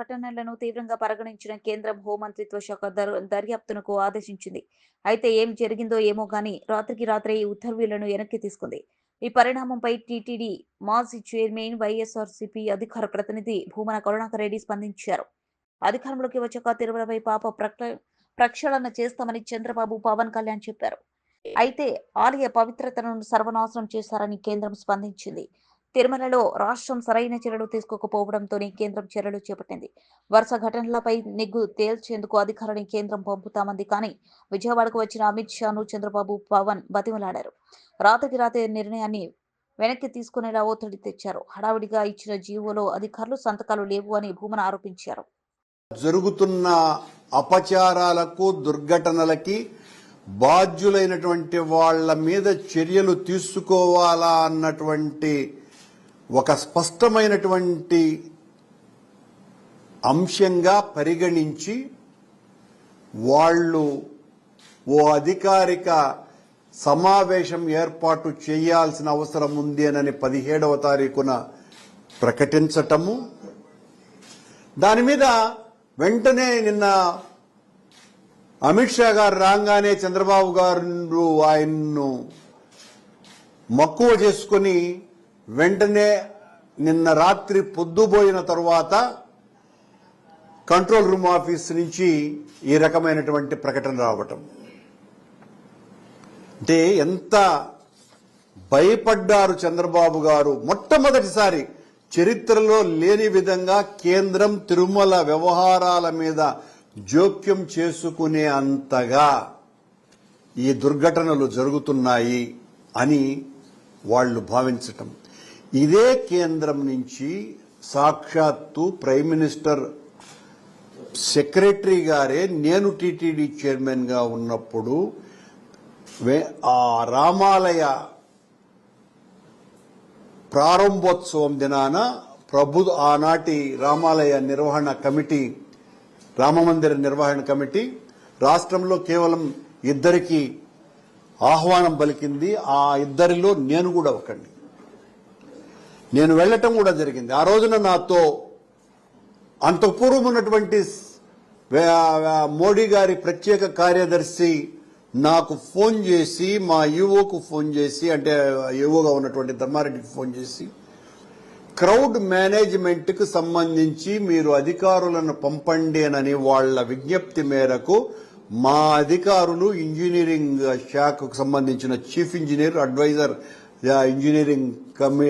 ఘటనలను తీవ్రంగా పరిగణించిన కేంద్రం హోంమంత్రిత్వ శాఖ దర్యాప్తునకు ఆదేశించింది. అయితే ఏం జరిగిందో ఏమో గాని రాత్రికి రాత్రే ఈ ఉత్తర్వులను వెనక్కి తీసుకుంది. ఈ పరిణామంపై టీటీడీ మాజీ చైర్మన్ వైఎస్ఆర్సీపీ అధికార ప్రతినిధి భూమన కరుణాకర్ రెడ్డి స్పందించారు. అధికారంలోకి వచ్చాక తిరుమలపై పాప ప్రక్షాళన చేస్తామని చంద్రబాబు పవన్ కళ్యాణ్ చెప్పారు. అయితే ఆలయ పవిత్రతను సర్వనాశనం చేశారని కేంద్రం స్పందించింది. తిరుమలలో రాష్ట్రం సరైన చర్యలు తీసుకోకపోవడంతోనే కేంద్రం చర్యలు చేపట్టింది. వరుస ఘటనలపై నిగ్గు తేల్చేందుకు అధికారిని కేంద్రం పంపుతామంది. కానీ విజయవాడకు వచ్చిన అమిత్ షాను చంద్రబాబు పవన్ బతిమలాడారు. రాత్రికి రాత్రి నిర్ణయాన్ని వెనక్కి తీసుకునేలా ఒత్తిడి తెచ్చారు. హడావిడిగా ఇచ్చిన జీవోలో అధికారులు సంతకాలు లేవు అని భూమన ఆరోపించారు. జరుగుతున్న అపచారాలకు దుర్ఘటనలకి బాధ్యులైనటువంటి వాళ్ళ మీద చర్యలు తీసుకోవాలా అన్నటువంటి ఒక స్పష్టమైనటువంటి అంశంగా పరిగణించి వాళ్ళు ఓ అధికారిక సమావేశం ఏర్పాటు చేయాల్సిన అవసరం ఉంది అని పదిహేడవ తారీఖున ప్రకటించటము. దాని మీద వెంటనే నిన్న అమిత్ షా గారు రాగానే చంద్రబాబు గారు ఆయన్ను మక్కువ చేసుకుని వెంటనే నిన్న రాత్రి పొద్దుపోయిన తరువాత కంట్రోల్ రూమ్ ఆఫీస్ నుంచి ఈ రకమైనటువంటి ప్రకటన రావటం. అంటే ఎంత భయపడ్డారు చంద్రబాబు గారు. మొట్టమొదటిసారి చరిత్రలో లేని విధంగా కేంద్రం తిరుమల వ్యవహారాల మీద జోక్యం చేసుకునే అంతగా ఈ దుర్ఘటనలు జరుగుతున్నాయి అని వాళ్ళు భావించటం. ఇదే కేంద్రం నుంచి సాక్షాత్తు ప్రైమ్ మినిస్టర్ సెక్రటరీ గారే నేను టీటీడీ చైర్మన్గా ఉన్నప్పుడు వే- ఆ రామాలయ ప్రారంభోత్సవం దినాన ప్రభు ఆనాటి రామాలయ నిర్వహణ కమిటీ రామమందిర నిర్వహణ కమిటీ రాష్ట్రంలో కేవలం ఇద్దరికి ఆహ్వానం పలికింది. ఆ ఇద్దరిలో నేను కూడా ఒకండి నేను వెళ్ళటం కూడా జరిగింది. ఆ రోజున నాతో అంతఃపూర్వం ఉన్నటువంటి మోడీ గారి ప్రత్యేక కార్యదర్శి నాకు ఫోన్ చేసి మా యువోకు ఫోన్ చేసి అంటే యువోగా ఉన్నటువంటి ధర్మారెడ్డికి ఫోన్ చేసి క్రౌడ్ మేనేజ్మెంట్కు సంబంధించి మీరు అధికారులను పంపండి అని వాళ్ళ విజ్ఞప్తి మేరకు మా అధికారులు ఇంజనీరింగ్ శాఖకు సంబంధించిన చీఫ్ ఇంజనీర్ అడ్వైజర్ ఇంజనీరింగ్ కమి